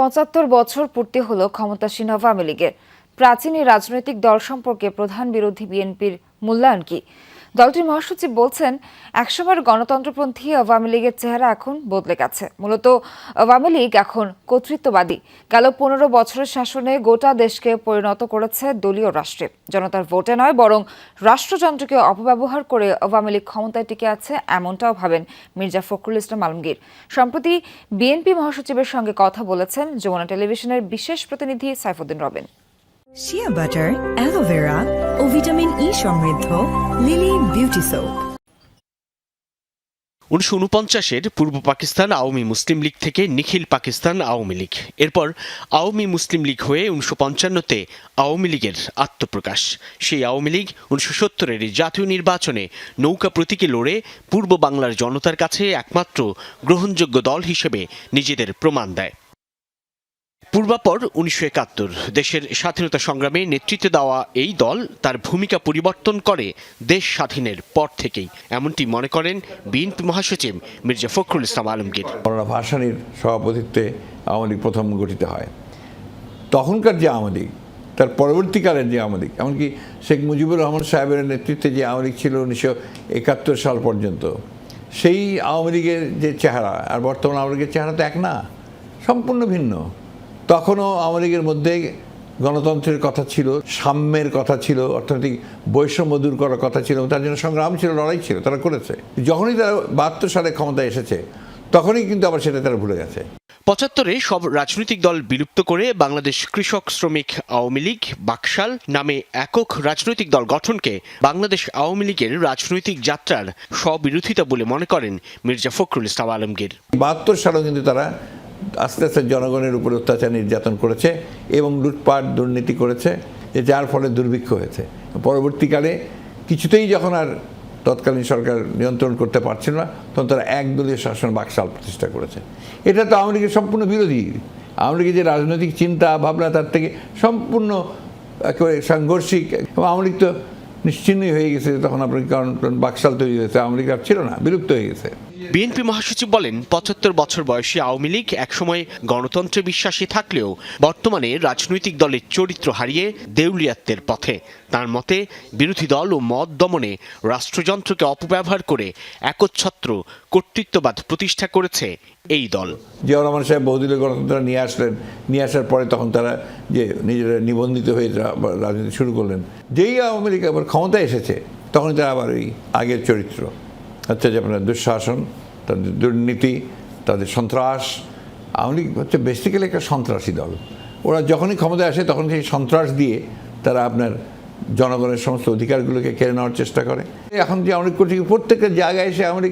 পঁচাত্তর বছর পূর্তি হল ক্ষমতাসীন আওয়ামী লীগের। প্রাচীন রাজনৈতিক দল সম্পর্কে প্রধান বিরোধী বিএনপির মূল্যায়ন কি? দলটির মহাসচিব বলছেন, একসময়ের গণতন্ত্রপন্থী আওয়ামী লীগের চেহারা এখন বদলে গেছে। মূলত আওয়ামী লীগ এখন কর্তৃত্ববাদী। গেল পনেরো বছরের শাসনে গোটা দেশকে পরিণত করেছে দলীয় রাষ্ট্রে। জনতার ভোটে নয়, বরং রাষ্ট্রযন্ত্রকে অপব্যবহার করে আওয়ামী লীগ ক্ষমতায় টিকে আছে এমনটাও ভাবেন মির্জা ফখরুল ইসলাম আলমগীর। সম্প্রতি বিএনপি মহাসচিবের সঙ্গে কথা বলেছেন যমুনা টেলিভিশনের বিশেষ প্রতিনিধি সাইফুদ্দিন রবিন। ও ভিটামিন ই সমৃদ্ধ লিলি বিউটি সোপ। উনিশশো উনপঞ্চাশের পূর্ব পাকিস্তান আওয়ামী মুসলিম লীগ থেকে নিখিল পাকিস্তান আওয়ামী লীগ। এরপর আওয়ামী মুসলিম লীগ হয়ে উনিশশো পঞ্চান্নতে আওয়ামী লীগের আত্মপ্রকাশ। সেই আওয়ামী লীগ উনিশশো সত্তরের জাতীয় নির্বাচনে নৌকা প্রতীকে লড়ে পূর্ব বাংলার জনতার কাছে একমাত্র গ্রহণযোগ্য দল হিসেবে নিজেদের প্রমাণ দেয়। পূর্বাপর উনিশশো একাত্তর। দেশের স্বাধীনতা সংগ্রামে নেতৃত্ব দেওয়া এই দল তার ভূমিকা পরিবর্তন করে দেশ স্বাধীনের পর থেকেই। এমনটি মনে করেন বিএনপি মহাসচিব মির্জা ফখরুল ইসলাম আলমগীর। ভাসানীর সভাপতিত্বে আওয়ামী লীগ প্রথম গঠিত হয়। তখনকার যে আওয়ামী লীগ, তার পরবর্তীকালের যে আওয়ামী লীগ, এমনকি শেখ মুজিবুর রহমান সাহেবের নেতৃত্বে যে আওয়ামী লীগ ছিল উনিশশো একাত্তর সাল পর্যন্ত, সেই আওয়ামী লীগের যে চেহারা, আর বর্তমান আওয়ামী লীগের চেহারা তো এক না, সম্পূর্ণ ভিন্ন। তখনও আওয়ামী লীগের মধ্যে গণতন্ত্রের কথা ছিল সাম্যের কথা ছিল অর্থনৈতিক বৈষম্য দূর করার কথা ছিল তার জন্য সংগ্রাম ছিল লড়াই ছিল তারা করেছে। যখনই তারা বাহাত্তর সালে ক্ষমতায় এসেছে তখনই কিন্তু আবার সেটা তারা ভুলে গেছে। পঁচাত্তরে সব রাজনৈতিক দল বিলুপ্ত করে বাংলাদেশ কৃষক শ্রমিক আওয়ামী লীগ বাকশাল নামে একক রাজনৈতিক দল গঠনকে বাংলাদেশ আওয়ামী লীগের রাজনৈতিক যাত্রার স্ববিরোধিতা বলে মনে করেন মির্জা ফখরুল ইসলাম আলমগীর। বাহাত্তর সালেও কিন্তু তারা আস্তে আস্তে জনগণের উপর অত্যাচার নির্যাতন করেছে এবং লুটপাট, দুর্নীতি করেছে যার ফলে দুর্ভিক্ষ হয়েছে। পরবর্তীকালে কিছুতেই যখন আর তৎকালীন সরকার নিয়ন্ত্রণ করতে পারছিল না, তখন তারা একদলীয় শাসন বাকশাল প্রতিষ্ঠা করেছে। এটা তো আওয়ামী লীগের সম্পূর্ণ বিরোধী। আওয়ামী লীগের যে রাজনৈতিক চিন্তা, ভাবনা, তার থেকে সম্পূর্ণ একেবারে সাংঘর্ষিক এবং আওয়ামী লীগ তো নিশ্চিন্নই হয়ে গেছে তখন আপনার কারণ বাকশাল তৈরি হয়েছে আওয়ামী লীগ আর ছিল না বিলুপ্ত হয়ে গেছে। বিএনপি মহাসচিব বলেন পঁচাত্তর বছর বয়সী আওয়ামী লীগ একসময় গণতন্ত্রে বিশ্বাসী থাকলেও বর্তমানে রাজনৈতিক দলের চরিত্র হারিয়ে দেউলিয়াত্বের পথে। তার মতে বিরোধী দল ও মত দমনে রাষ্ট্রযন্ত্রকে অপব্যবহার করে একচ্ছত্র কর্তৃত্ববাদ প্রতিষ্ঠা করেছে এই দল। জিয়াউর রহমান সাহেব বহুদলীয় গণতন্ত্র নিয়ে আসলেন নিয়ে আসার পরে তখন তারা যে নিজেরা নিবন্ধিত হয়ে রাজনীতি শুরু করলেন। যেই আওয়ামী লীগ আবার ক্ষমতায় এসেছে তখন তারা আবার ওই আগের চরিত্র। হচ্ছে যে আপনার দুঃশাসন, তাদের দুর্নীতি, তাদের সন্ত্রাস। আওয়ামী লীগ হচ্ছে বেসিক্যালি একটা সন্ত্রাসী দল। ওরা যখনই ক্ষমতায় আসে, তখন সেই সন্ত্রাস দিয়ে তারা আপনার জনগণের সমস্ত অধিকারগুলোকে কেড়ে নেওয়ার চেষ্টা করে। এখন যে আওয়ামী লীগ করছে প্রত্যেকটা জায়গায় এসে আওয়ামী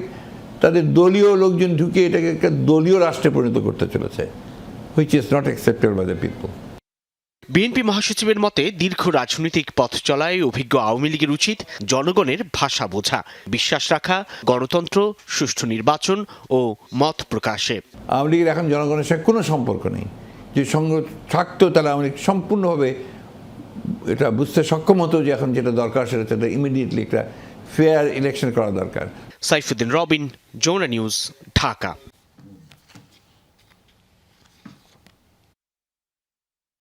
তাদের দলীয় লোকজন ঢুকিয়ে এটাকে একটা দলীয় রাষ্ট্রে পরিণত করতে চলেছে which is not accepted by the people BNP মহাসচিবের মতে দীর্ঘ রাজনৈতিক পথ চলায় অভিজ্ঞ আওয়ামী লীগের উচিত জনগণের ভাষা বোঝা বিশ্বাস রাখা গণতন্ত্র সুষ্ঠু নির্বাচন ও মত প্রকাশে। আওয়ামী লীগের এখন জনগণের সঙ্গে কোনো সম্পর্ক নেই। যে সঙ্গ থাকতো তারা আওয়ামী লীগ সম্পূর্ণভাবে এটা বুঝতে সক্ষম হতো যে এখন যেটা দরকার সেটা সেটা ইমিডিয়েটলি একটা ফেয়ার ইলেকশন করা দরকার। Saifuddin Robin Jamuna news Dhaka.